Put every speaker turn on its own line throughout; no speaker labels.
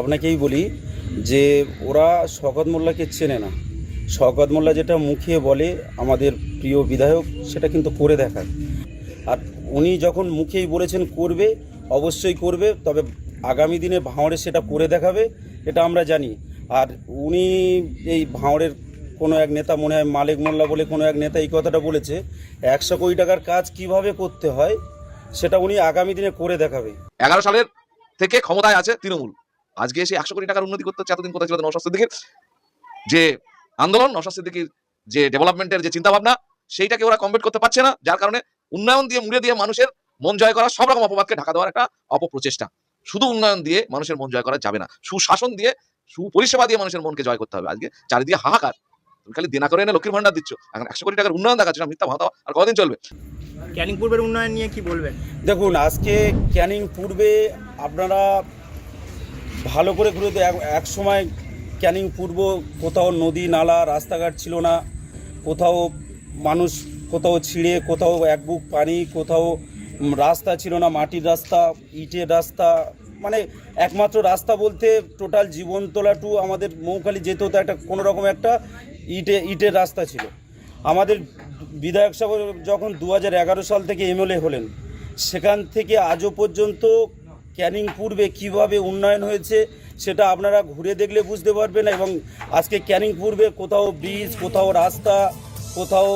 আপনাকেই বলি যে ওরা শওকত মোল্লাকে চেনে না। শওকত মোল্লা যেটা মুখে বলে আমাদের প্রিয় বিধায়ক, সেটা কিন্তু করে দেখায় আর উনি যখন মুখেই বলেছেন করবে, অবশ্যই করবে, তবে আগামী দিনে ভাঁড়ে সেটা করে দেখাবে, এটা আমরা জানি। আর উনি এই ভাঁড়ের কোনো এক নেতা মনে হয় মালিক মোল্লা বলে কোনো এক নেতা এই কথাটা বলেছে, একশো কোটি টাকার কাজ কীভাবে করতে হয়, সেটা উনি আগামী দিনে করে দেখাবে।
এগারো সালের থেকে ক্ষমতায় আছে তৃণমূল। আজকে এসে একশো কোটি টাকার উন্নতি করতে হচ্ছে এতদিন কোথায় ছিল? নশাদ সিদ্দিকির যে আন্দোলন নশাদ সিদ্দিকির যে ডেভেলপমেন্টের যে চিন্তা ভাবনা সেইটাকে ওরা কমপ্লিট করতে পারছে না। যার কারণে উন্নয়ন দিয়ে মুড়ে দিয়ে মানুষের মন জয় করা সব রকম অপবাদকে ঢাকা দেওয়ার একটা অপপ্রচেষ্টা। শুধু উন্নয়ন দিয়ে মানুষের মন জয় করা যাবে না। সুশাসন দিয়ে সুপরিষেবা দিয়ে মানুষের মনকে জয় করতে হবে। আজকে চারিদিকে হাহাকার। তুমি খালি দেনা করে এনে লক্ষ্মীর ভান্ডার দিচ্ছ। এখন একশো কোটি টাকার উন্নয়ন দেখাচ্ছ না মিথ্যা ভাতা আর কদিন চলবে?
ক্যানিং পূর্বের উন্নয়ন নিয়ে কি বলবেন?
দেখুন আজকে ক্যানিং পূর্বে আপনারা ভালো করে ঘুরে তো এক- সময় ক্যানিং পূর্ব কোথাও নদী, নালা, রাস্তাঘাট ছিল না। কোথাও মানুষ, কোথাও ছিঁড়ে, কোথাও এক বুক পানি, কোথাও রাস্তা ছিল না, মাটির রাস্তা, ইটের রাস্তা। মানে একমাত্র রাস্তা বলতে টোটাল জীবনতলা টু আমাদের মৌখালি যেতে হতো একটা কোনো রকম একটা ইটে, ইটের রাস্তা ছিল। আমাদের বিধায়ক সাহেব যখন দু হাজার এগারো সাল থেকে এমএলএ হলেন, সেখান থেকে আজও পর্যন্ত ক্যানিং পূর্বে কীভাবে উন্নয়ন হয়েছে, সেটা আপনারা ঘুরে দেখলে বুঝতে পারবেন এবং আজকে ক্যানিং পূর্বে কোথাও ব্রিজ কোথাও রাস্তা, কোথাও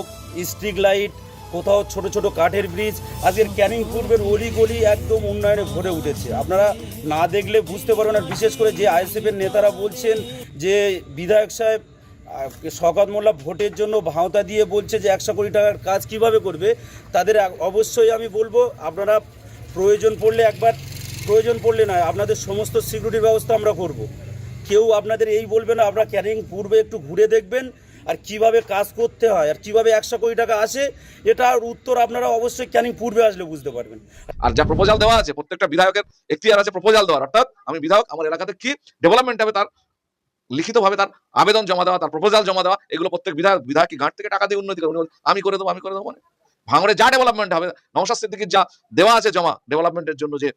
স্ট্রিট লাইট কোথাও ছোট ছোট কাঠের ব্রিজ আজকের ক্যানিং পূর্বের অলি গলি একদম উন্নয়নে ভরে উঠেছে। আপনারা না দেখলে বুঝতে পারবেন আর বিশেষ করে যে আইএসএফের নেতারা বলছেন যে বিধায়ক সাহেব শওকত মোল্লা ভোটের জন্য ভাওতা দিয়ে বলছে যে একশো কোটি টাকার কাজ কীভাবে করবে, তাদের অবশ্যই আমি বলব, আপনারা প্রয়োজন পড়লে একবার প্রয়োজন পড়লে নয় আপনাদের সমস্ত সিকিউরিটির ব্যবস্থা আমরা করব। কেউ আপনাদের এই বলবে না আপনারা ক্যানিং পূর্বে একটু ঘুরে দেখবেন আর কীভাবে কাজ করতে হয় আর কীভাবে একশো কোটি টাকা আসে এটার উত্তর আপনারা অবশ্যই ক্যানিং পূর্বে আসলে বুঝতে পারবেন।
আর যা প্রপোজাল দেওয়া আছে প্রত্যেকটা বিধায়কের এখতিয়ার আছে প্রপোজাল দেওয়ার। অর্থাৎ আমি বিধায়ক আমার এলাকাতে কি ডেভেলপমেন্ট হবে তার লিখিতভাবে তার আবেদন জমা দেওয়া তার প্রপোজাল জমা দেওয়া এগুলো প্রত্যেক বিধায়ক বিধায়ক ঘাট থেকে টাকা দিয়ে উন্নতি বলছেন, আমি করে দেবো আমি করে দেবো মানে? ভাঙড়ে যা ডেভেলপমেন্ট হবে নওশাদ সিদ্দিকির যা দেওয়া আছে জমা ডেভেলপমেন্টের জন্য যে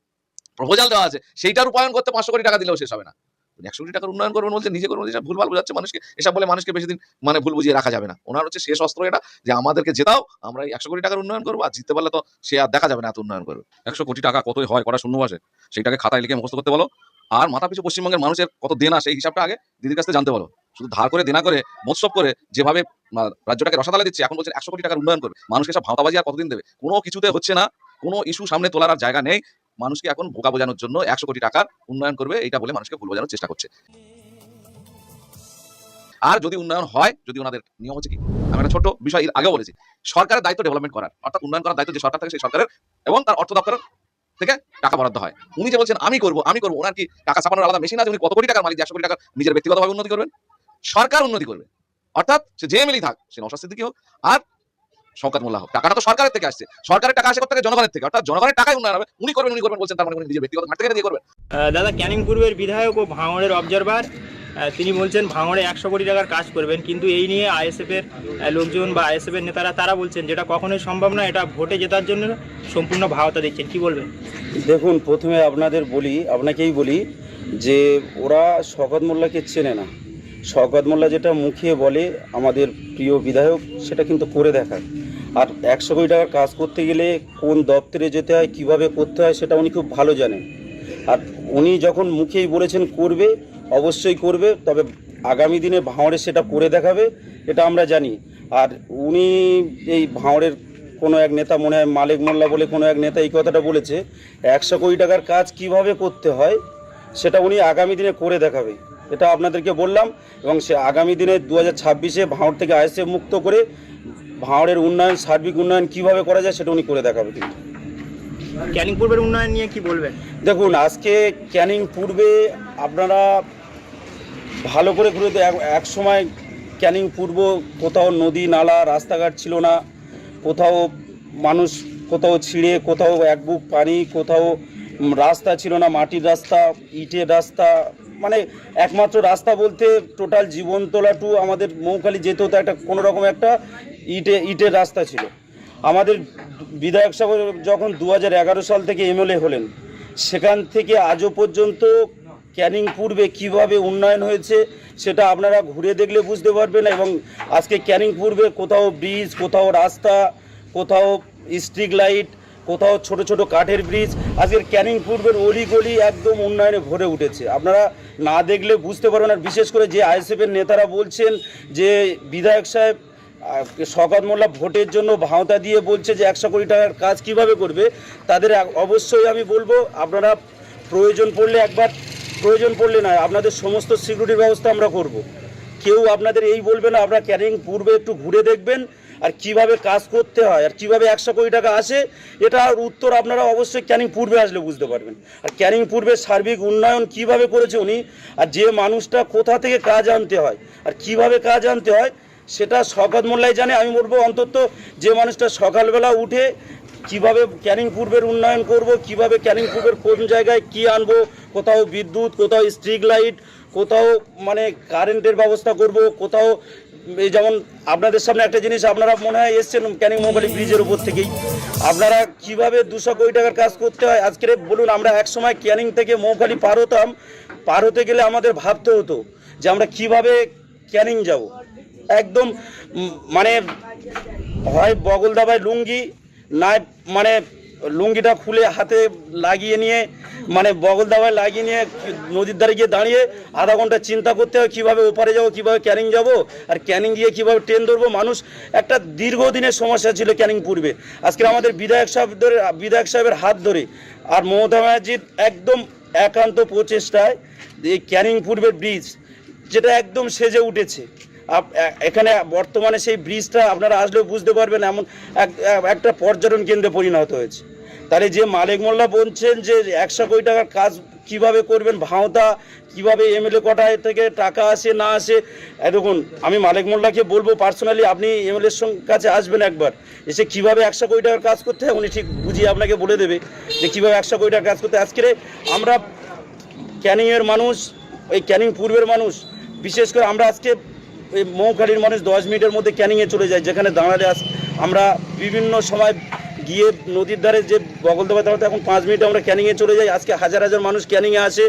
প্রপোজাল দেওয়া আছে সেইটা রূপায়ণ করতে পাঁচশো কোটি টাকা দিলেও শেষ হবে না। একশো কোটি টাকার উন্নয়ন করবেন বলছে নিজে করবেন বলছে, ভুলভাল বোঝাচ্ছে মানুষকে এসব বলে মানুষকে বেশি দিন মানে ভুল বুঝিয়ে রাখা যাবে না। ওনার হচ্ছে শেষ অস্ত্র এটা যে আমাদেরকে জেতাও আমরা একশো কোটি টাকার উন্নয়ন করব আর জিততে পারলে তো সে আর দেখা যাবে না এত উন্নয়ন করবে। একশো কোটি টাকা কতই হয় কটা শূন্য আসে সেইটাকে খাতায় লিখে মুখস্থ করতে বলো। আর মাথা পিছু পশ্চিমবঙ্গের মানুষের কত দেনা সেই হিসাবটা আগে দিদির কাছে জানতে বলো। শুধু ধার করে দেনা করে মোৎসব করে যেভাবে রাজ্যটাকে রসাতালে দিচ্ছে এখন বলছেন একশো কোটি টাকার উন্নয়ন করবে। মানুষকে সব ভাওতাবাজি আর কতদিন দেবে? কোনো কিছুতে হচ্ছে না কোনো ইস্যু সামনে তোলার আর জায়গা নেই। মানুষকে এখন বোকা বোঝানোর জন্য একশো কোটি টাকার উন্নয়ন করবে এটা বলে মানুষকে ভুল বোঝানোর চেষ্টা করছে। আর যদি উন্নয়ন হয়, যদি ওনাদের নিয়ম হচ্ছে কি? আমি একটা ছোট বিষয় এর আগেও বলেছি। সরকারের দায়িত্ব ডেভেলপমেন্ট করার, অর্থাৎ উন্নয়ন করার দায়িত্ব যে সরকার থাকে, সেই সরকারের এবং তার অর্থ দপ্তরের থেকে টাকা বরাদ্দ হয়। উনি যে বলছেন, আমি করব আমি করব। ওনার কি টাকা ছাপানোর আলাদা মেশিন আছে? উনি কত কোটি টাকার মালিক, একশো কোটি টাকা নিজের ব্যক্তিগতভাবে উন্নতি করবেন? সরকার উন্নতি করবে। অর্থাৎ সে যে এমএলই থাক, সে নশা সিদ্দিকি হোক। আর শওকত মোল্লা হোক। টাকাটা তো সরকারের থেকে আসছে। সরকারের টাকা আসে থেকে জনগণের থেকে। অর্থাৎ জনগণের টাকায় উন্নয়ন হবে উনি করবেন উনি করবেন বলছেন তার মানে উনি নিজের ব্যক্তিগত ঘাট থেকে দিয়ে করবেন।
দাদা ক্যানিং পূর্বের বিধায়ক ও ভাঙড়ের অবজারভার তিনি বলছেন ভাঙড়ে একশো কোটি টাকার কাজ করবেন। কিন্তু এই নিয়ে আইএসএফ এর লোকজন বা আইএসএফ এর নেতারা তারা বলছেন যেটা কখনোই সম্ভব না। এটা ভোটে জেতার জন্য সম্পূর্ণ ভাওতা দিচ্ছেন। কি বলবেন?
দেখুন প্রথমে আপনাদের বলি আপনাকেই বলি যে ওরা শওকত মোল্লাকে চেনে না। শওকত মোল্লা যেটা মুখে বলে আমাদের প্রিয় বিধায়ক সেটা কিন্তু করে দেখায়। আর একশো কোটি টাকার কাজ করতে গেলে কোন দপ্তরে যেতে হয়, কীভাবে করতে হয় সেটা উনি খুব ভালো জানেন। আর উনি যখন মুখেই বলেছেন করবে, অবশ্যই করবে, তবে আগামী দিনে ভাঁড়ে সেটা করে দেখাবে, এটা আমরা জানি। আর উনি এই ভাঁড়ের কোনো এক নেতা, মনে হয় মালিক মোল্লা বলে কোনো এক নেতা এই কথাটা বলেছে, একশো কোটি টাকার কাজ কীভাবে করতে হয়, সেটা উনি আগামী দিনে করে দেখাবে। এটা আপনাদেরকে বললাম, এবং সে আগামী দিনে দু হাজার ছাব্বিশে ভাঁড় থেকে আইসে মুক্ত করে ভাঁড়ের উন্নয়ন সার্বিক উন্নয়ন কীভাবে করা যায় সেটা উনি করে দেখাবে কিন্তু।
ক্যানিং পূর্বের উন্নয়ন নিয়ে কি বলবেন?
দেখুন আজকে ক্যানিং পূর্বে আপনারা ভালো করে ঘুরে তো এক- এক সময় ক্যানিং পূর্ব কোথাও নদী নালা রাস্তাঘাট ছিল না। কোথাও মানুষ কোথাও ছিঁড়ে কোথাও এক বুক পানি কোথাও রাস্তা ছিল না মাটির রাস্তা ইটের রাস্তা। মানে একমাত্র রাস্তা বলতে টোটাল জীবনতলা টু আমাদের মৌখালি যেতে হতো একটা কোনো রকম একটা ইটে, ইটের রাস্তা ছিল। আমাদের বিধায়ক সাহেব যখন দু হাজার এগারো সাল থেকে এমএলএ হলেন, সেখান থেকে আজও পর্যন্ত ক্যানিং পূর্বে কীভাবে উন্নয়ন হয়েছে সেটা আপনারা ঘুরে দেখলে বুঝতে পারবেন এবং আজকে ক্যানিং পূর্বে কোথাও ব্রিজ, কোথাও রাস্তা, কোথাও স্ট্রিট লাইট, কোথাও ছোট ছোট কাঠের ব্রিজ, আজকের ক্যানিং পূর্বের অলি গলি একদম উন্নয়নে ভরে উঠেছে। আপনারা না দেখলে বুঝতে পারবেন আর বিশেষ করে যে আইএসএফের নেতারা বলছেন যে বিধায়ক সাহেব আহ, শওকত মোল্লা ভোটের জন্য ভাওতা দিয়ে বলছে যে একশো কোটি টাকার কাজ কীভাবে করবে তাদের অবশ্যই আমি বলব আপনারা প্রয়োজন পড়লে একবার প্রয়োজন পড়লে না আপনাদের সমস্ত সিকিউরিটির ব্যবস্থা আমরা করব। কেউ আপনাদের এই বলবে না আপনারা ক্যানিং পূর্বে একটু ঘুরে দেখবেন আর কীভাবে কাজ করতে হয় আর কীভাবে একশো কোটি টাকা আসে এটার উত্তর আপনারা অবশ্যই ক্যানিং পূর্বে আসলে বুঝতে পারবেন আর ক্যানিং পূর্বে সার্বিক উন্নয়ন কীভাবে করেছে উনি আর যে মানুষটা কোথা থেকে কাজ আনতে হয় আর কীভাবে কাজ আনতে হয় সেটা শকত মোল্লাই জানে, আমি বলব অন্তত যে মানুষটা সকালবেলা উঠে কীভাবে ক্যানিং পূর্বের উন্নয়ন করব, কীভাবে ক্যানিং পূর্বের কোন জায়গায় কি আনব, কোথাও বিদ্যুৎ, কোথাও স্ট্রিট লাইট, কোথাও মানে কারেন্টের ব্যবস্থা করব, কোথাও এই যেমন আপনাদের সামনে একটা জিনিস, আপনারা মনে হয় এসছেন ক্যানিং মোবাইল ব্রিজের উপর থেকেই। আপনারা কীভাবে দুশো কোটি টাকার কাজ করতে হয় আজকের বলুন, আমরা এক সময় ক্যানিং থেকে মৌখালি পার হতাম, পার হতে গেলে আমাদের ভাবতে হতো যে আমরা কীভাবে ক্যানিং যাব। একদম মানে হয় বগল দাবায় লুঙ্গি না মানে লুঙ্গিটা খুলে হাতে লাগিয়ে নিয়ে মানে বগল দাবায় লাগিয়ে নিয়ে নদীর ধারে গিয়ে দাঁড়িয়ে আধা ঘণ্টা চিন্তা করতে হয় কীভাবে ওপারে যাব, কীভাবে ক্যানিং যাব, আর ক্যানিং গিয়ে কীভাবে ট্রেন ধরবো। মানুষ একটা দীর্ঘদিনের সমস্যা ছিল ক্যানিং পূর্বে। আজকে আমাদের বিধায়ক সাহেব ধরে বিধায়ক সাহেবের হাত ধরে আর মমতা ব্যানার্জির একদম একান্ত প্রচেষ্টায় এই ক্যানিং পূর্বের ব্রিজ, যেটা একদম সেজে উঠেছে। এখানে বর্তমানে সেই ব্রিজটা আপনারা আসলেও বুঝতে পারবেন, এমন এক- এক- একটা পর্যটন কেন্দ্রে পরিণত হয়েছে। তাহলে যে মালিক মোল্লা বলছেন যে একশো কোটি টাকার কাজ কীভাবে করবেন, ভাওতা, কীভাবে এমএলএ কোটায় থেকে টাকা আসে, না আসে দেখুন, আমি মালিক মোল্লাকে বলব পার্সোনালি আপনি এমএলএর কাছে আসবেন একবার, এসে কীভাবে একশো কোটি টাকার কাজ করতে হয়, উনি ঠিক বুঝিয়ে আপনাকে বলে দেবে যে কীভাবে একশো কোটি টাকার কাজ করতে আজকে আমরা ক্যানিংয়ের মানুষ, ওই ক্যানিং পূর্বের মানুষ, বিশেষ করে আমরা আজকে এই মৌখালির মানুষ দশ মিনিটের মধ্যে ক্যানিংয়ে চলে যায়, যেখানে দাঁড়ালে আস আমরা বিভিন্ন সময় গিয়ে নদীর ধারে যে বগল দেওয়া দাঁড়াতে এখন পাঁচ মিনিটে আমরা ক্যানিংয়ে চলে যাই। আজকে হাজার হাজার মানুষ ক্যানিংয়ে আসে।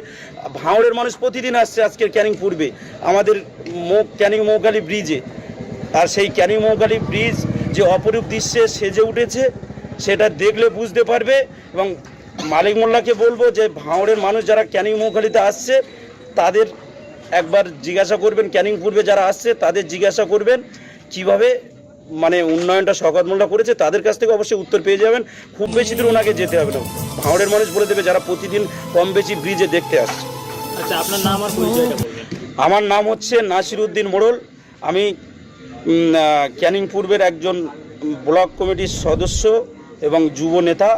ভাঁড়ের মানুষ প্রতিদিন আসছে আজকের ক্যানিং পূর্বে। আমাদের মৌ ক্যানিং মৌখালি ব্রিজে আর সেই ক্যানিং মৌখালি ব্রিজ যে অপরূপ দৃশ্যে সেজে উঠেছে, সেটা দেখলে বুঝতে পারবে এবং মালিক মোল্লাকে বলব যে ভাঁড়ের মানুষ যারা ক্যানিং মৌখালিতে আসছে, তাদের একবার জিজ্ঞাসা করবেন ক্যানিং পূর্বে যারা আসছে তাদের জিজ্ঞাসা করবেন কীভাবে মানে উন্নয়নটা শকত মোল্লা করেছে তাদের কাছ থেকে অবশ্যই উত্তর পেয়ে যাবেন। খুব বেশি দূর ওনাকে যেতে হবে না। ভাঁড়ের মানুষ বলে দেবে যারা প্রতিদিন কম বেশি ব্রিজে দেখতে আসছে।
আচ্ছা আপনার নাম আর পরিচয়টা
আমার নাম হচ্ছে নাসির উদ্দিন মোড়ল। আমি ক্যানিং পূর্বের একজন ব্লক কমিটির সদস্য এবং যুব নেতা।